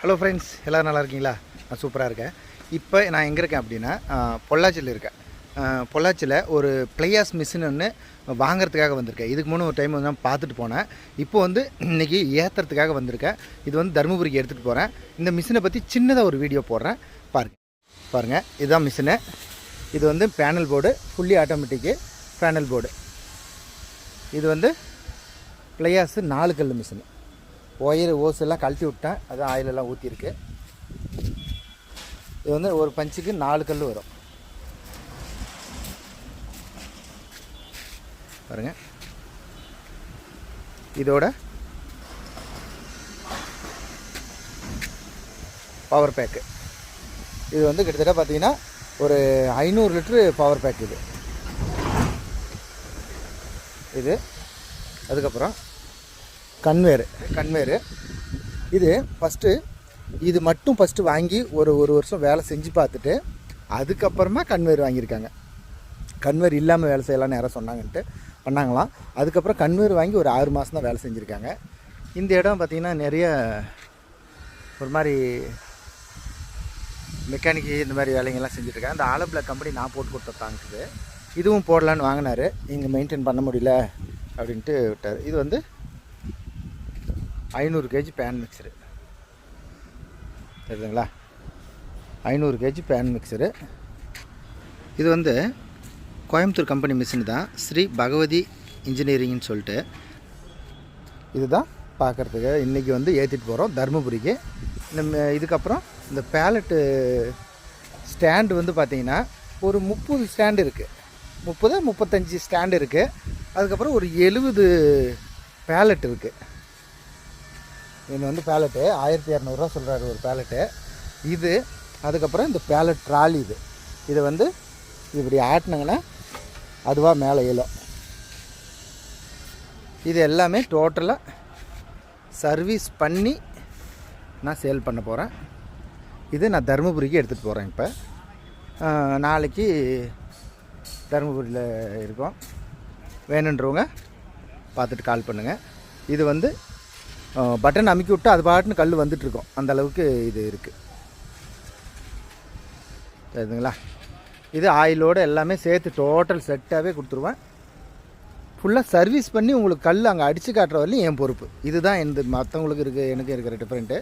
Hello friends எல்லோரும் நல்லா இருக்கீங்களா? நான் சூப்பராக இருக்கேன். இப்போ நான் எங்கே இருக்கேன் அப்படின்னா பொள்ளாச்சியில் இருக்கேன். பொள்ளாச்சியில் ஒரு பிளேயர்ஸ் மிஷின் ஒன்று வாங்குறதுக்காக வந்திருக்கேன். இதுக்கு முன்னே ஒரு டைம் வந்து நான் பார்த்துட்டு போனேன். இப்போ வந்து இன்றைக்கி ஏற்றுறதுக்காக வந்திருக்கேன். இது வந்து தருமபுரிக்கு எடுத்துகிட்டு போகிறேன் இந்த மிஷினை பற்றி சின்னதாக ஒரு வீடியோ போடுறேன். பாருங்கள் பாருங்கள் இதுதான் மிஷினு இது வந்து panel board fully automatic panel board இது வந்து பிளேயர்ஸு நாலு கல் மிஷினு ஒயர் ஓஸ் எல்லாம் கழட்டி விட்டேன். அது ஆயிலெல்லாம் ஊற்றிருக்கு இது வந்து ஒரு பஞ்சுக்கு நாலு கல் வரும். பாருங்க. இதோட பவர் பேக்கு இது வந்து கிட்டத்தட்ட பார்த்தீங்கன்னா ஒரு ஐநூறு லிட்ரு பவர் பேக் இது. இது. அதுக்கப்புறம் கன்வேரு. கன்வேரு. இது ஃபஸ்ட்டு இது மட்டும் ஃபஸ்ட்டு வாங்கி ஒரு ஒரு வருஷம் வேலை செஞ்சு பார்த்துட்டு அதுக்கப்புறமா கன்வேர் வாங்கியிருக்காங்க. கன்வேர் இல்லாமல் வேலை செய்யலாம்னு யாராவது சொன்னாங்கன்ட்டு பண்ணாங்களாம். அதுக்கப்புறம் கன்வேர் வாங்கி ஒரு ஆறு மாதம் தான் வேலை செஞ்சுருக்காங்க. இந்த இடம் பார்த்திங்கன்னா நிறைய ஒரு மாதிரி மெக்கானிக்கு இந்த மாதிரி வேலைங்கெல்லாம் செஞ்சுட்ருக்காங்க அந்த ஆலப்பில் கம்பெனி நான் போட்டு கொடுத்த தாங்குது இதுவும் போடலான்னு வாங்கினாரு. இங்கே மெயின்டைன் பண்ண முடியல அப்படின்ட்டு விட்டார். இது வந்து ஐநூறு கேஜி பேன் மிக்சரு தெரியுதுங்களா? ஐநூறு கேஜி பேன் மிக்சரு இது வந்து கோயம்புத்தூர் கம்பெனி மிஷின் தான். ஸ்ரீ பகவதி இன்ஜினியரிங்னு சொல்லிட்டு. இதுதான் பார்க்குறதுக்கு இன்றைக்கி வந்து ஏற்றிட்டு போகிறோம் தருமபுரிக்கு. இந்த இதுக்கப்புறம் இந்த பேலட்டு ஸ்டாண்டு வந்து பார்த்திங்கன்னா ஒரு முப்பது ஸ்டாண்டு இருக்குது முப்பது முப்பத்தஞ்சு ஸ்டாண்டு இருக்குது அதுக்கப்புறம் ஒரு எழுபது பேலட் இருக்குது இது வந்து பேலட்டு ஆயிரத்தி இரநூறுவா சொல்கிறாரு ஒரு பேலட்டு இது அதுக்கப்புறம் இந்த பேலட் ட்ராலி இது. இதை வந்து இப்படி ஆட்டினாங்கன்னா அதுவாக மேலே ஏழும் இது எல்லாமே டோட்டலாக சர்வீஸ் பண்ணி நான் சேல் பண்ண போகிறேன் இது நான் தருமபுரிக்கு எடுத்துகிட்டு போகிறேன் இப்போ. நாளைக்கு தருமபுரியில் இருக்கோம். வேணுன்றவங்க பார்த்துட்டு கால் பண்ணுங்கள் இது வந்து பட்டன் அமுக்கி விட்டு அது பாட்டுன்னு கல் வந்துட்டுருக்கோம். அந்த அளவுக்கு இது இருக்குது தெரியுதுங்களா இது ஆயிலோடு எல்லாமே சேர்த்து டோட்டல் செட்டாகவே கொடுத்துருவேன். ஃபுல்லாக சர்வீஸ் பண்ணி உங்களுக்கு கல் அங்கே அடித்து காட்டுற வரலையும் என் பொறுப்பு. இதுதான் எந்த மற்றவங்களுக்கு இருக்குது எனக்கு இருக்கிற டிஃப்ரெண்ட்டு